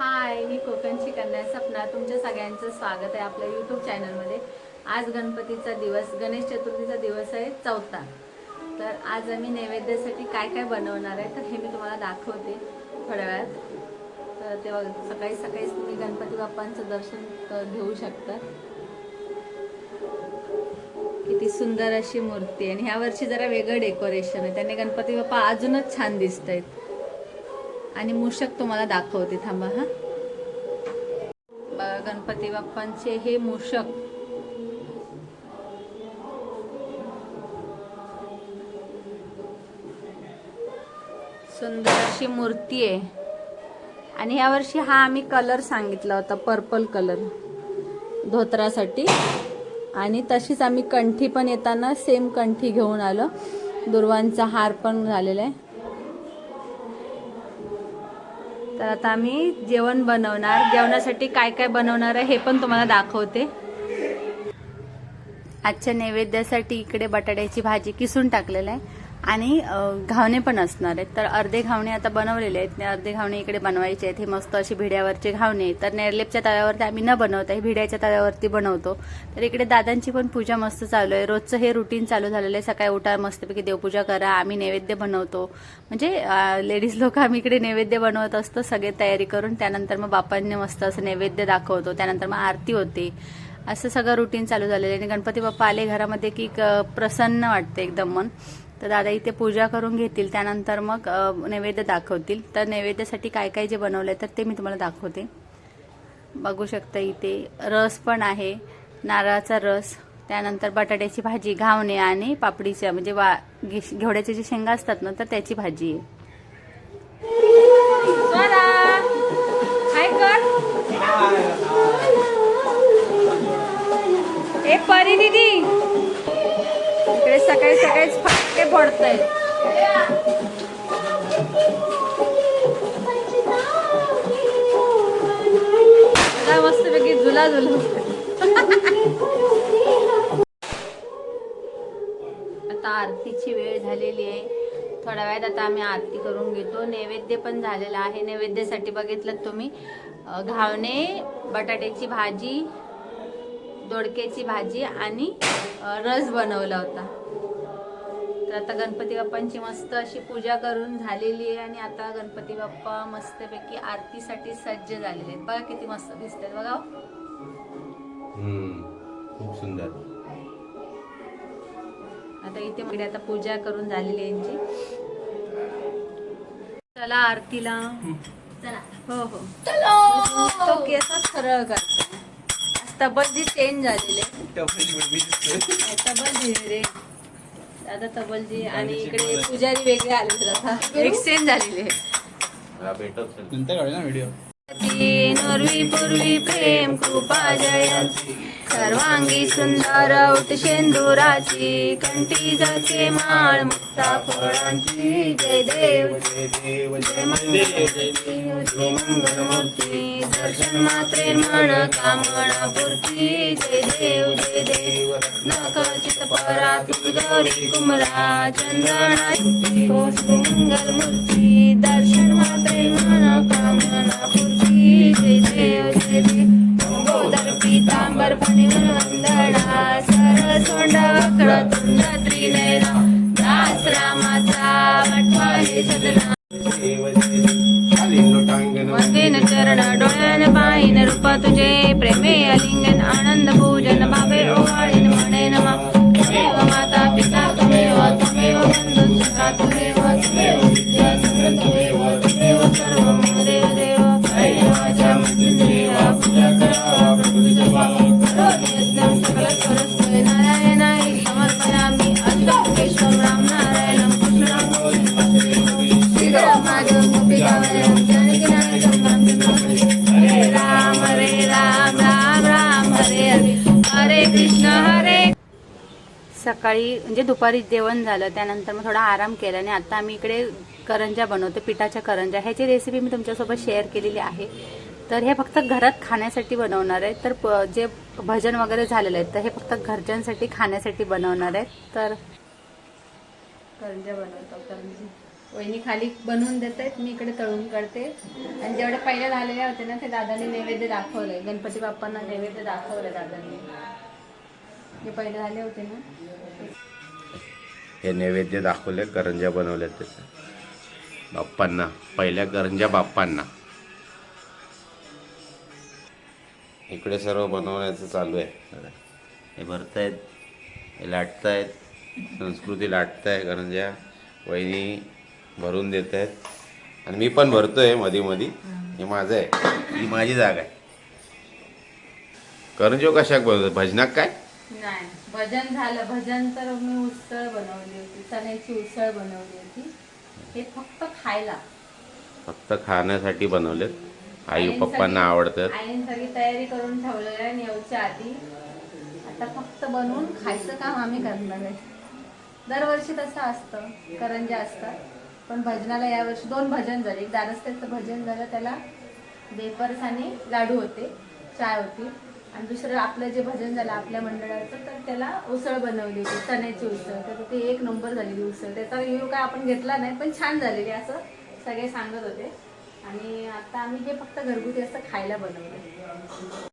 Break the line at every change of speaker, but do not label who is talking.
हाय मी कोकणची कन्या सपना. तुमच्या सगळ्यांचं स्वागत आहे आपल्या यूट्यूब चॅनलमध्ये आज गणपतीचा दिवस गणेश चतुर्थीचा दिवस आहे चौथा. तर आज आम्ही नैवेद्यासाठी काय काय बनवणार आहे तर हे मी तुम्हाला दाखवते थोड्या वेळात. तर तेव्हा सकाळी सकाळीच तुम्ही गणपती बाप्पांचं दर्शन घेऊ शकता. किती सुंदर अशी मूर्ती आहे. आणि ह्या वर्षी जरा वेगळं डेकोरेशन आहे. त्याने गणपती बाप्पा अजूनच छान दिसत आहेत आणि मूषक तुम्हाला दाखवते थांबा हा. गणपती बाप्पांचे हे मूषक. सुंदर अशी मूर्ती आहे. आणि यावर्षी हा आम्ही कलर सांगितला होता पर्पल कलर धोत्रासाठी. आणि तशीच आम्ही कंठी पण येताना सेम कंठी घेऊन आलो. दुर्वांचा हार पण झालेला आहे. तर आता आम्ही जेवण बनवणार. जेवणासाठी काय काय बनवणार आहे हे पण तुम्हाला दाखवते. आजच्या नैवेद्यासाठी इकडे बटाट्याची भाजी किसून टाकलेलं आहे. आणि घावणे पण असणार आहेत. तर अर्धे घावणे आता बनवलेले आहेत. अर्धे घावणे इकडे बनवायचे आहेत. हे मस्त अशी भिड्यावरचे घावणे तर नेरलेपच्या तव्यावरती आम्ही न बनवता हे भिड्याच्या तव्यावरती बनवतो. तर इकडे दादांची पण पूजा मस्त चालू आहे. रोजचं हे रुटीन चालू झालेलं आहे. सकाळी उठा मस्तपैकी देवपूजा करा. आम्ही नैवेद्य बनवतो. म्हणजे लेडीज लोक आम्ही इकडे नैवेद्य बनवत असतो. सगळे तयारी करून त्यानंतर मग बापांनी मस्त असं नैवेद्य दाखवतो. त्यानंतर मग आरती होते. असं सगळं रुटीन चालू झालेलं आहे. आणि गणपती बाप्पा आले घरामध्ये की क- प्रसन्न वाटते एकदम मन. तर दादा इथे पूजा करून घेतील त्यानंतर मग नैवेद्य दाखवतील. तर नैवेद्यासाठी काय काय जे बनवलंय तर ते मी तुम्हाला दाखवते. बघू शकता इथे रस पण आहे नारळाचा रस त्यानंतर बटाट्याची भाजी घावणे आणि पापडीच्या म्हणजे वा गे- घेवड्याच्या जे शेंगा असतात ना तर त्याची भाजी आहे. फटके फोडतायत आता झुला झुला. आता आरतीची वेळ झालेली आहे. थोड्या वेळात आता आम्ही आरती करून घेतो. नैवेद्य पण झालेला आहे. नैवेद्यासाठी बघितलं तुम्ही. घावणे बटाट्याची भाजी दोडक्याची भाजी आणि रस बनवला होता. तर आता गणपती बाप्पांची मस्त अशी पूजा करून झालेली आहे आणि आता गणपती बाप्पा मस्तपैकी आरतीसाठी सज्ज झालेले आहेत. बघा किती मस्त दिसत आहेत बघा हो.
हम्म, खूप सुंदर.
आता इथे मग आता पूजा करून झालेली आहे यांची. चला आरतीला. चला. हो हो. तो केस सरळ करतो. तब्बलजी चेंज झालेले. तबलजी रे आता तबलजी आणि इकडे पुजारी वेगळे आले आता. एक्सचेंज झालेले
भेटत असेल.
नंतर काढू ना व्हिडिओ
पूर्वी पूर्वी प्रेम कृपा जयंती. सर्वांगी सुंदर उठ शेंदुराची कंठी जाते माळ मुक्ता फळांची जय देव जय देव जय मंगलमूर्ती. दर्शन मात्रे मन कामना पूर्ती. जय देव जय देव नखचित परा गौरी कुमरा चंद्रणा मंगलमूर्ती. दर्शन मात्रे मन कामना पूर्ती. जय देव जय वंदेन चरण डोळ्यान पाहिन रूप तुझे. प्रेमे अलिंगन आनंद पूजन भावे ओवाळीन म्हणे नमा. माता पिता त्वमेव त्वमेव बंधु सखा त्वमेव त्वमेव कृष्ण हरे. सकाळी म्हणजे दुपारी जेवण झालं त्यानंतर मग थोडा आराम केला आणि आता आम्ही इकडे करंजा बनवतो पिठाच्या करंजा. ह्याची रेसिपी मी तुमच्यासोबत शेअर केलेली आहे. तर हे फक्त घरात खाण्यासाठी बनवणार आहे तर प- जे भजन वगैरे झालेलं आहे तर हे फक्त घरच्यांसाठी खाण्यासाठी बनवणार आहेत. तर करंजा बनवतो. करंजी वहिनी खाली बनवून देत आहेत. मी इकडे तळून करते आणि जेवढे पहिल्या झालेल्या होते ना ते दादाने नैवेद्य दाखवले गणपती बाप्पांना नैवेद्य दाखवलंय दादांनी. जे पहिले झाले होते ना.
हे नैवेद्य दाखवले करंजा बनवल्या त्याच्या बाप्पांना पहिल्या करंजा बाप्पांना. इकडे सर्व बनवण्याचं चालू आहे. हे हे भरतायत हे लाटतायत संस्कृती लाटताय करंजा वहिनी भरून देत आहेत आणि मी पण भरतोयमध्ये मध्ये हे माझं आहे. ही माझी जागा आहे. करंजो कशाक बनवतात? भजनाक काय?
नाही. भजन झालं. भजन तर मी उसळ बनवली होती. चण्याची उसळ बनवली होती. हे फक्त खायला.
फक्त खाण्यासाठी बनवलेत. आई पप्पांना आवडतात.
आईने सगळी तयारी करून ठेवलेली आहे नेवच्या आधी. आता फक्त बनवून खायचं काम आम्ही करणार आहे. दरवर्षी तसं असतं. करंज्या असतात. पण भजनाला यावर्षी दोन भजन झाले. एक दारस्त्याचं भजन झालं. त्याला वेपर्स आणि लाडू होते. चाय होती. आणि दुसरं आपलं जे भजन झालं आपल्या मंडळाचं तर त्याला उसळ बनवली होती चण्याची उसळ. तर ते एक नंबर झालेली उसळ. त्याचा रिव्ह्यू काय आपण घेतला नाही पण छान झालेली असं सगळे सांगत होते. आणि आता आम्ही हे फक्त घरगुती असं खायला बनवलं